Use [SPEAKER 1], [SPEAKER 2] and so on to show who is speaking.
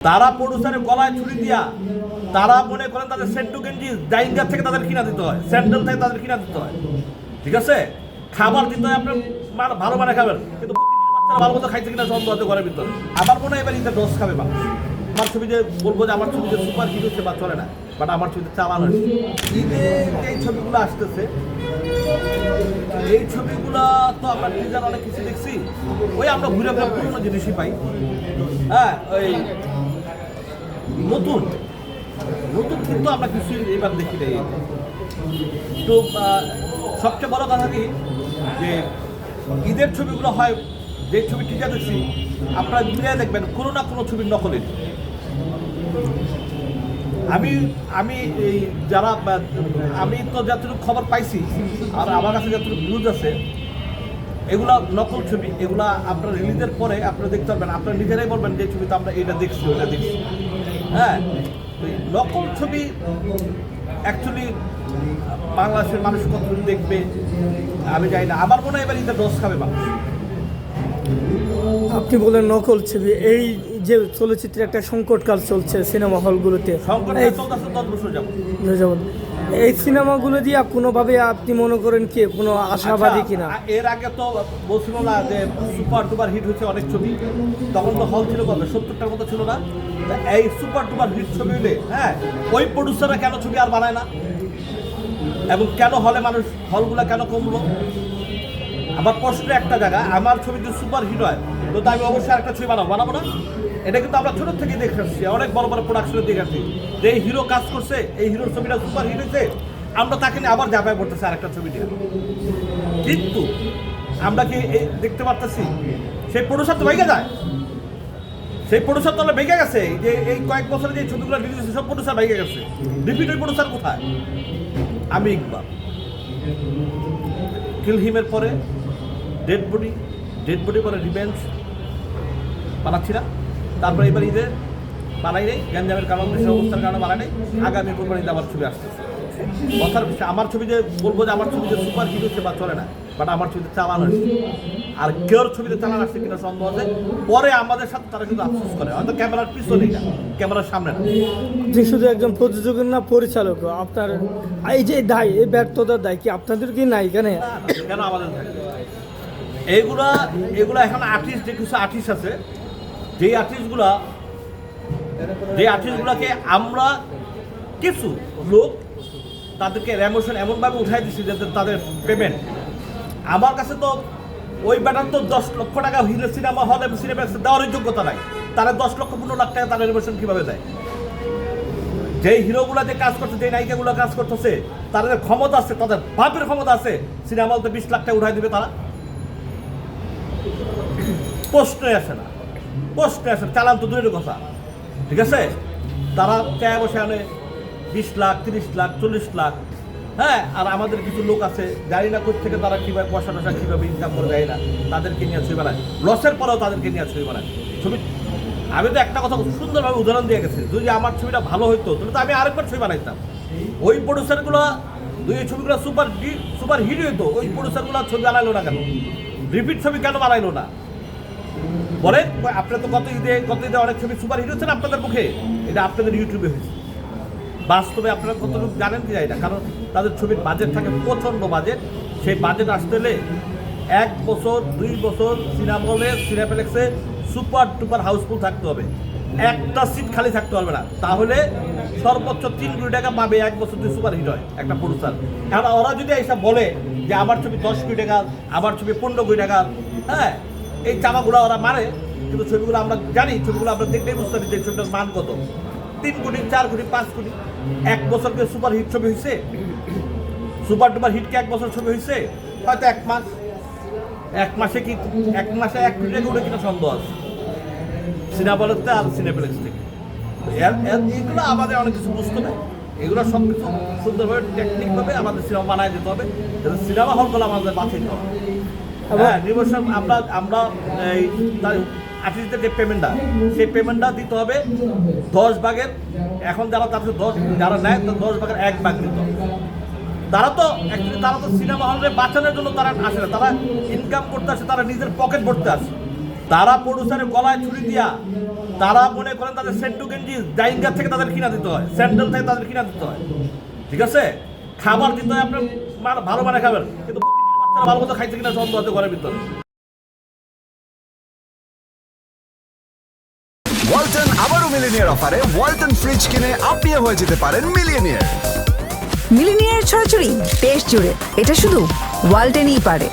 [SPEAKER 1] তারা প্রডিউসারের গলায় ছুরি দিয়া, তারা মনে করেন তাদের সেন্টু গেঞ্জি ডাইঙ্গার থেকে তাদের কিনা দিতে হয়, স্যান্ডেল থেকে তাদের কিনা দিতে হয়। ঠিক আছে? খাবার দিতে হয় আপনার মান- ভালো মানে খাবেন কিন্তু বাচ্চারা ভালো মতো খাইছে কিনা সন্দেহ আছে ঘরের ভিতরে। আমার মনে হয় এবার ঈদের ডোজ খাবে বা আমার ছবিতে বলব যে, আমার ছবিতে সুপার হিট হচ্ছে বা চলে না বাট আমার ছবিতে চালানো হচ্ছে ঈদে এই ছবিগুলো আসতেছে, এই ছবিগুলো তো আমরা টিজার অনেক কিছু দেখছি, ওই আমরা ঘুরে ঘুরে পুরোনো জিনিসই পাই। হ্যাঁ ওই নতুন। নতুন কিন্তু আমরা কিছু এবার দেখি নাই। তো সবচেয়ে বড় কথা কি? যে ঈদের ছবিগুলো হয়, যে ছবি টিজার দেখছি আপনারা মিলিয়ে দেখবেন, কোনো না কোনো ছবির নকলের আমি আমি এই যারা, আমি তো যতটুকু খবর পাইছি, আর আমার কাছে যতটুকু নিউজ আছে, এগুলা নকল ছবি, এগুলা আপনার রিলিজের পরে আপনারা দেখতে পারবেন। আপনারা নিজেরাই বলবেন যে ছবিতে আমরা এটা দেখছি ওটা দেখছি। হ্যাঁ নকল ছবি অ্যাকচুয়ালি বাংলাদেশের মানুষ কত দেখবে আমি জানি না। আমার মনে হয় এবার ঈদের রস খাবে মানুষ।
[SPEAKER 2] আপনি বলেন নকল ছবি এই যে চলচ্চিত্রে একটা সংকটকাল চলছে সিনেমা হলগুলোতে।
[SPEAKER 1] সংকট চলতেছে দশ বছর যাব।
[SPEAKER 2] যেমন এই সিনেমাগুলো দিয়ে কোনোভাবে আপনি মনে করেন কি কোনো আশাবাদী কিনা?
[SPEAKER 1] আচ্ছা, এর আগে তো বলছিল না যে সুপার টুপার হিট হচ্ছে অনেক ছবি। তখন তো হল ছিল কত? সত্তরটার মতো ছিল না? এই সুপার টুপার হিট ছবি হলে হ্যাঁ ওই প্রডিউসাররা কেন ছবি আর বানায় না? এবং কেন হলে মানুষ হলগুলো কেন কমলো? আমার প্রশ্ন একটা জায়গা আমার ছবি যদি সুপার হিট হয় তো তা আমি অবশ্যই একটা ছবি বানাবো। বানাবো না? এটা কিন্তু আমরা ছোট থেকে দেখে আসছি। অনেক বড় বড় প্রোডাকশনে দেখে আসছি। যে এই হিরো কাজ করছে, এই হিরোর ছবিটা সুপার হিট হয়েছে, আমরা তাকে নিয়ে আবার যাবাই করতেছি আরেকটা ছবি নিয়ে। কিন্তু আমরা কি দেখতে পারতেছি, সেই প্রডিউসার তো ভেঙে যায়। সেই প্রডিউসার তো ভেঙে গেছে। যে এই কয়েক বছরে যে ছবিগুলো রিলিজ হয়েছে, সব প্রডিউসার ভেঙে গেছে। রিপিট ওই প্রডিউসার কোথায়? আমি ইকবাল। কিল হিমের পরে ডেড বডি ডেড বডি পরে রিভেঞ্জ বানাচ্ছি না তারপরে এবার ঈদে বানাই নেই গ্যাঞ্জামের কারণ দেশের অবস্থার কারণে বানাই নেই আগামী কোরবানিতে আমার ছবি আসতেছে কথার আমার ছবি যে বলব যে আমার ছবিতে সুপার হিট হচ্ছে বা চলে না বাট আমার ছবিতে চালানো হচ্ছে আর কেউর ছবিতে চালানো আসছে কিনা সন্দেহ আছে? পরে আমাদের সাথে তারা কিন্তু আফসোস করে। হয়তো ক্যামেরার পিছনেই না ক্যামেরার সামনে না।
[SPEAKER 2] যে শুধু একজন প্রযোজকের না পরিচালক আপনার এই যে দায় এই ব্যর্থতার দায় কি আপনাদের কি নাই এখানে?
[SPEAKER 1] কেন আমাদের এইগুলা এগুলা এখন আর্টিস্ট যে কিছু আর্টিস্ট আছে যেই আর্টিস্টগুলা যে আর্টিস্টগুলাকে আমরা কিছু লোক তাদেরকে রেমোশন এমনভাবে উঠাই দিচ্ছি যাতে তাদের পেমেন্ট আমার কাছে তো ওই ব্যাটার তো দশ লক্ষ টাকা হিরো সিনেমা হল এবং সিনেমা দেওয়ার যোগ্যতা নাই। তারা দশ লক্ষ পনেরো লাখ টাকা তারা রেমোশন কীভাবে দেয়? যেই হিরোগুলা যে কাজ করছে যে নায়িকাগুলো কাজ করতেছে, তাদের ক্ষমতা আছে, তাদের বাপের ক্ষমতা আছে সিনেমা হলতে বিশ লাখ টাকা উঠাই দিবে তারা? প্রশ্নই আসে না। চালান তো দূরের কথা। ঠিক আছে? তারা চায় বসে আনে বিশ লাখ, তিরিশ লাখ, চল্লিশ লাখ। হ্যাঁ আর আমাদের কিছু লোক আছে, জানি না থেকে তারা কীভাবে পয়সা টয়সা কীভাবে ইনকাম করে যায় না। তাদেরকে নিয়ে ছবি বানায়। লসের পরেও তাদেরকে নিয়ে ছবি বানায়। ছবি আমি তো একটা কথা সুন্দরভাবে উদাহরণ দিয়ে গেছি। যদি আমার ছবিটা ভালো হইতো, তাহলে তো আমি আরেকবার ছবি বানাইতাম। ওই প্রডিউসারগুলো দুই ছবিগুলো সুপার সুপার হিট হইতো, ওই প্রডিউসারগুলো ছবি বানাইলো না কেন? রিপিট ছবি কেন বানাইলো না? বলেন আপনার তো গত ঈদে গত ঈদে অনেক ছবি সুপার হিট হচ্ছে না আপনাদের মুখে? এটা আপনাদের ইউটিউবে হয়েছে। বাস্তবে আপনারা কতটুকু জানেন কি যায় না, কারণ তাদের ছবির বাজেট থাকে প্রচণ্ড বাজেট সেই বাজেট আসতে হলে এক বছর, দুই বছর সিনেমা হলে সিনেপ্লেক্সে সুপার টুপার হাউসফুল থাকতে হবে। একটা সিট খালি থাকতে পারবে না। তাহলে সর্বোচ্চ তিন কোটি টাকা পাবে এক বছর যদি সুপার হিট হয় একটা প্রডিউসার এখন ওরা যদি এইসব বলে যে আমার ছবি দশ কোটি টাকা, আমার ছবি পনেরো কোটি টাকা হ্যাঁ এই চামাগুলো ওরা মারে, কিন্তু ছবিগুলো আমরা জানি, ছবিগুলো আমরা দেখলেই বুঝতে পারি যে ছবিটার মান কত। তিন কোটি, চার কোটি, পাঁচ কোটি, এক বছর বছরকে সুপার হিট ছবি হয়েছে সুপার টুপার হিটকে এক বছর ছবি হয়েছে হয়তো এক মাস। এক মাসে কি, এক মাসে এক কোটি উঠে কিনা সন্দেহ আছে। সিনেমাতে আর সিনেপ্লেক্স থেকে। এগুলো আমাদের অনেক কিছু বুঝতে হবে। এগুলো সব কিছু সুন্দরভাবে টেকনিকভাবে আমাদের সিনেমা বানায় দিতে হবে। যাতে সিনেমা হলগুলো আমাদের বাঁচিয়ে হবে। আমরা এই যে পেমেন্টটা সেই পেমেন্টটা দিতে হবে দশ ভাগের, এখন যারা তাদের দশ, যারা নেয় দশ ভাগের এক ভাগ দিতে হবে। তারা তো তারা তো সিনেমা হলে বাঁচানোর জন্য তারা আসে না। তারা ইনকাম করতে আসে, তারা নিজের পকেট ভরতে আসে। তারা প্রডিউসারের গলায় ছুরি দিয়া, তারা মনে করেন তাদের সেন্টু গেঞ্জি জাইঙ্গার থেকে তাদের কিনা দিতে হয়, স্যান্ডেল থেকে তাদের কিনা দিতে হয়। ঠিক আছে? খাবার দিতে হয় আপনার ভালো মানে খাবেন কিন্তু বাচ্চারা ভালো মতো খাইছে কিনা সন্দেহ আছে ঘরের ভিতরে।
[SPEAKER 3] ওয়ালটন আবারও মিলিনিয়ার অফারে ওয়ালটন ফ্রিজ কিনে আপনিও হয়ে যেতে পারেন মিলিয়নিয়ার
[SPEAKER 4] মিলিনিয়ার ছড়াছড়ি দেশ জুড়ে। এটা শুধু ওয়ালটেনই পারে।